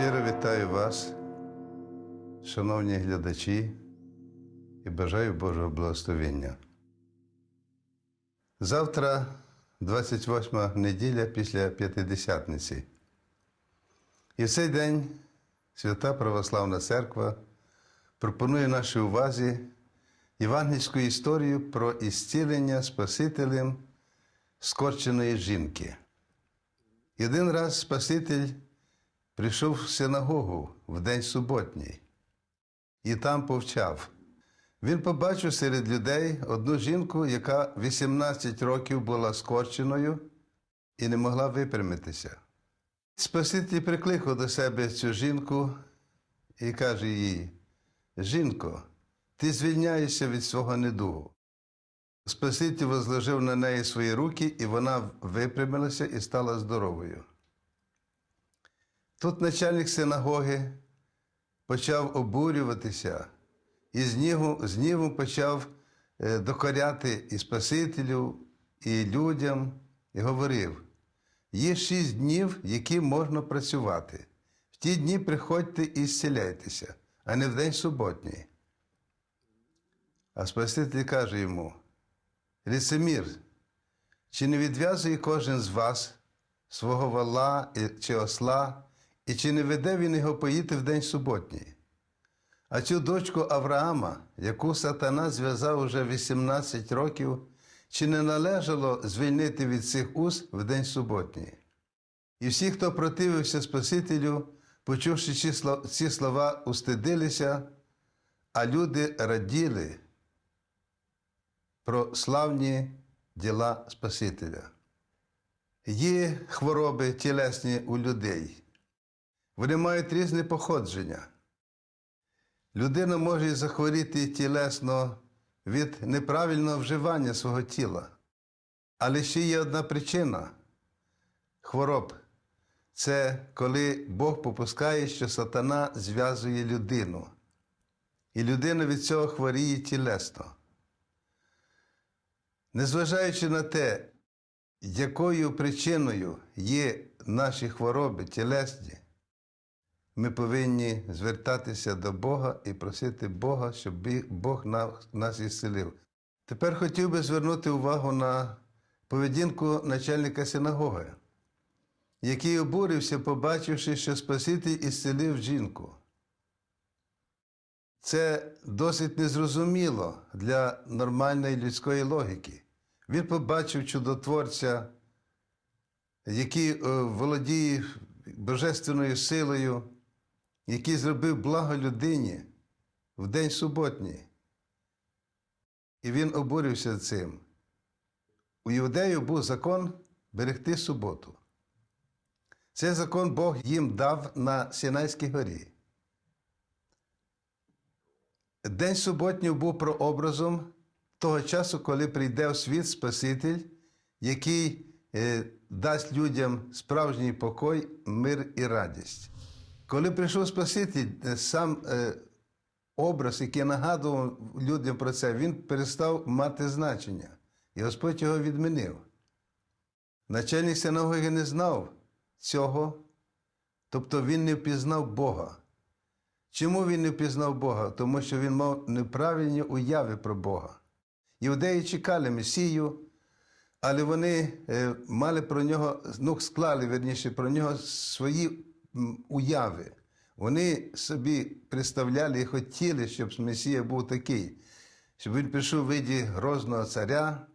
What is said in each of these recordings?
Щиро вітаю вас, шановні глядачі, і бажаю Божого благословення. Завтра 28 неділя після П'ятидесятниці. І в цей день Свята Православна Церква пропонує нашій увазі євангельську історію про ісцілення Спасителем скорченої жінки. І один раз Спаситель прийшов в синагогу в день суботній і там повчав. Він побачив серед людей одну жінку, яка 18 років була скорченою і не могла випрямитися. Спаситель прикликав до себе цю жінку і каже їй: Жінко, ти звільняєшся від свого недугу. Спаситель возложив на неї свої руки, і вона випрямилася і стала здоровою. Тут начальник синагоги почав обурюватися і з гнівом, з гнівом почав е, докоряти і Спасителю, і людям, і говорив: є шість днів, які можна працювати. В ті дні приходьте і зціляйтеся, а не в день суботній. А Спаситель каже йому: Ліцемір, чи не відв'язує кожен з вас свого вала чи осла, і чи не веде він його поїти в день суботній? А цю дочку Авраама, яку сатана зв'язав уже 18 років, чи не належало звільнити від цих уз в день суботній? І всі, хто противився Спасителю, почувши ці слова, устидилися, а люди раділи про славні діла Спасителя. Є хвороби тілесні у людей. Вони мають різне походження. Людина може захворіти тілесно від неправильного вживання свого тіла. Але ще є одна причина хвороб це коли Бог попускає, що сатана зв'язує людину. І людина від цього хворіє тілесно. Незважаючи на те, якою причиною є наші хвороби тілесні, ми повинні звертатися до Бога і просити Бога, щоб Бог нас ісцелив. Тепер хотів би звернути увагу на поведінку начальника синагоги, який обурився, побачивши, що Спаситель ісцелив жінку. Це досить незрозуміло для нормальної людської логіки. Він побачив чудотворця, який е, володіє божественною силою, який зробив благо людині в день суботній. І він обурився цим. У Іудею був закон берегти суботу. Цей закон Бог їм дав на Сінайській горі. День суботній був прообразом того часу, коли прийде в світ Спаситель, який е, дасть людям справжній покой, мир і радість. Коли прийшов Спаситель, е, сам е, образ, який нагадував людям про це, він перестав мати значення. І Господь його відмінив. Начальник синагоги не знав цього, тобто він не впізнав Бога. Чому він не впізнав Бога? Тому що він мав неправильні уяви про Бога. Іудеї чекали Месію, але вони е, мали про нього, ну, склали верніше про нього свої уяви. Вони собі представляли і хотіли, щоб Месія був такий, щоб він прийшов у виді грозного царя,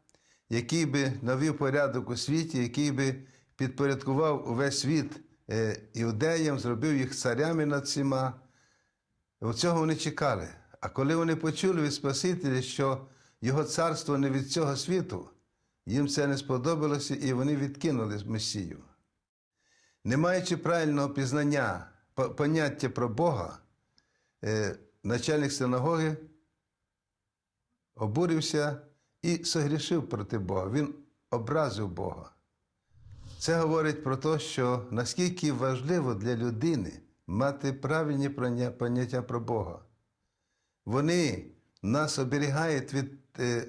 який би навів порядок у світі, який би підпорядкував увесь світ е, іудеям, зробив їх царями над всіма. Цього вони чекали. А коли вони почули від Спасителя, що його царство не від цього світу, їм це не сподобалося, і вони відкинули Месію. Не маючи правильного пізнання, поняття про Бога, е, начальник синагоги обурився і согрішив проти Бога. Він образив Бога. Це говорить про те, що наскільки важливо для людини мати правильні поняття про Бога. Вони нас оберігають від е,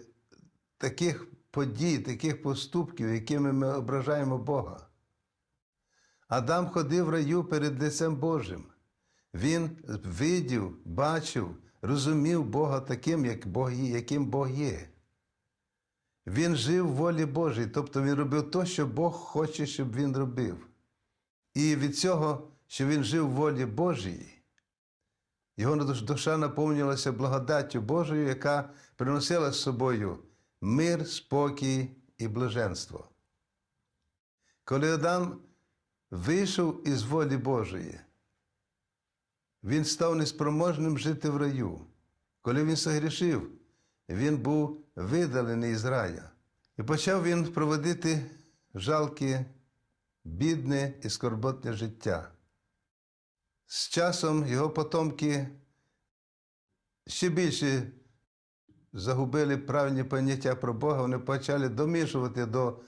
таких подій, таких поступків, якими ми ображаємо Бога. Адам ходив в раю перед лицем Божим. Він видів, бачив, розумів Бога таким, як Бог яким Бог є. Він жив в волі Божій, тобто він робив те, що Бог хоче, щоб він робив. І від цього, що він жив в волі Божій, його душа наповнювалася благодаттю Божою, яка приносила з собою мир, спокій і блаженство. Коли Адам вийшов із волі Божої, він став неспроможним жити в раю. Коли він согрішив, він був видалений із рая. І почав він проводити жалке, бідне і скорботне життя. З часом його потомки ще більше загубили правильні поняття про Бога, вони почали домішувати до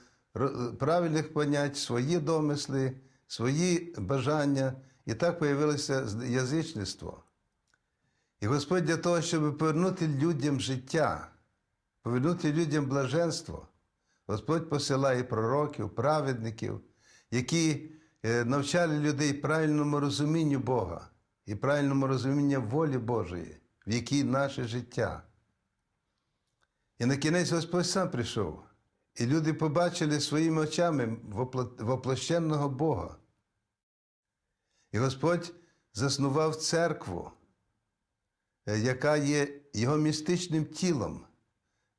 правильних понять свої домисли, свої бажання, і так появилося язичництво. І Господь для того, щоб повернути людям життя, повернути людям блаженство, Господь посилає пророків, праведників, які е, навчали людей правильному розумінню Бога і правильному розумінню волі Божої, в якій наше життя. І на кінець Господь сам прийшов, і люди побачили своїми очами вопло- воплощенного Бога. І Господь заснував церкву, е, яка є його містичним тілом,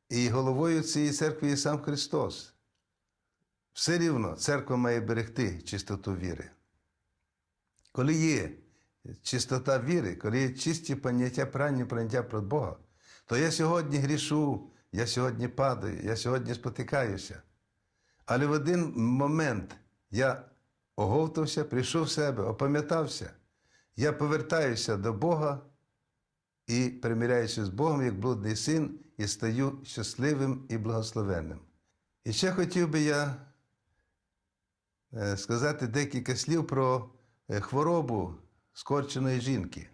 і головою цієї церкви є сам Христос. Все рівно церква має берегти чистоту віри. Коли є чистота віри, коли є чисті поняття, правильні поняття про Бога, то я сьогодні грішу, я сьогодні падаю, я сьогодні спотикаюся. Але в один момент я оговтався, прийшов в себе, опам'ятався. Я повертаюся до Бога і примиряюся з Богом як блудний син і стаю щасливим і благословенним. І ще хотів би я е, сказати декілька слів про е, хворобу скорченої жінки.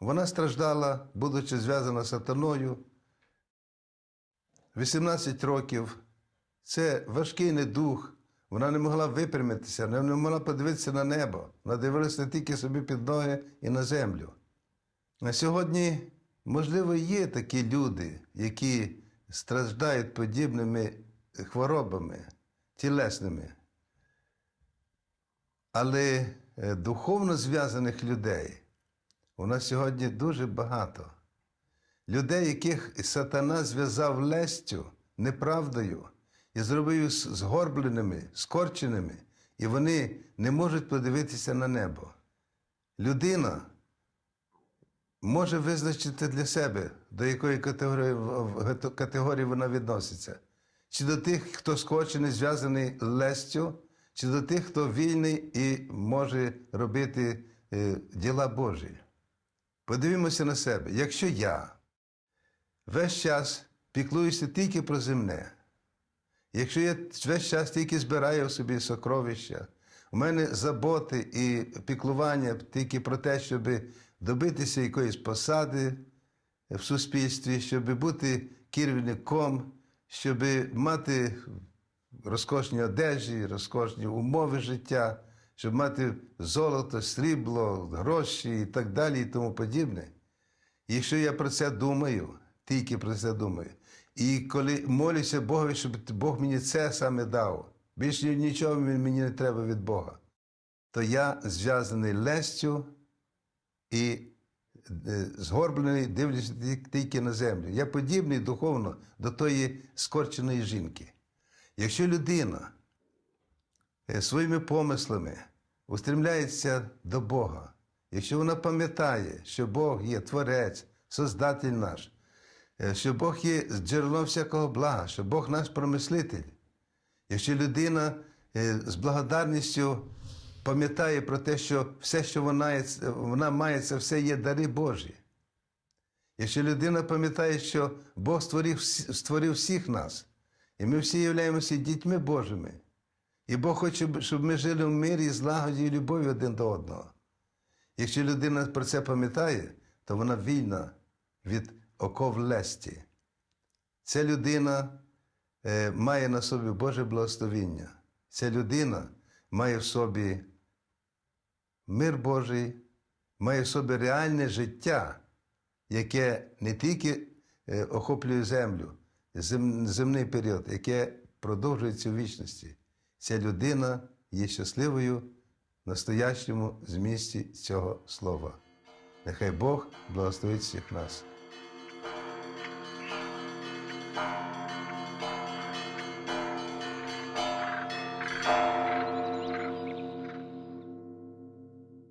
Вона страждала, будучи зв'язана з сатаною. 18 років. Це важкий недух. Вона не могла випрямитися, не могла подивитися на небо. Вона дивилася тільки собі під ноги і на землю. На сьогодні, можливо, є такі люди, які страждають подібними хворобами тілесними. Але е, духовно зв'язаних людей у нас сьогодні дуже багато. Людей, яких сатана зв'язав лестю, неправдою і зробив їх згорбленими, скорченими, і вони не можуть подивитися на небо. Людина може визначити для себе, до якої категорії, категорії вона відноситься. Чи до тих, хто скорчений, зв'язаний лестю, чи до тих, хто вільний і може робити е, діла Божі. Подивімося на себе. Якщо я весь час піклуюся тільки про земне, якщо я весь час тільки збираю в собі сокровища, у мене заботи і піклування тільки про те, щоб добитися якоїсь посади в суспільстві, щоб бути керівником, щоб мати розкошні одежі, розкошні умови життя, щоб мати золото, срібло, гроші і так далі, і тому подібне. Якщо я про це думаю, тільки про це думаю, і коли молюся Богові, щоб Бог мені це саме дав, більше нічого мені не треба від Бога, то я зв'язаний лестю і е, згорблений, дивлюся тільки на землю. Я подібний духовно до тої скорченої жінки. Якщо людина е, своїми помислами устремляється до Бога, якщо вона пам'ятає, що Бог є Творець, Создатель наш, що Бог є джерелом всякого блага, що Бог наш промислитель, якщо людина е, з благодарністю пам'ятає про те, що все, що вона, вона має, це все є дари Божі. Якщо людина пам'ятає, що Бог створив, створив всіх нас, і ми всі являємося дітьми Божими, і Бог хоче, щоб ми жили в мирі, злагоді і любові один до одного. Якщо людина про це пам'ятає, то вона вільна від оков лесті. Ця людина е, має на собі Боже благословіння. Ця людина має в собі мир Божий, має в собі реальне життя, яке не тільки е, охоплює землю, зем- земний період, яке продовжується у вічності. Ця людина є щасливою в настоящому змісті цього слова. Нехай Бог благословить всіх нас. Bye.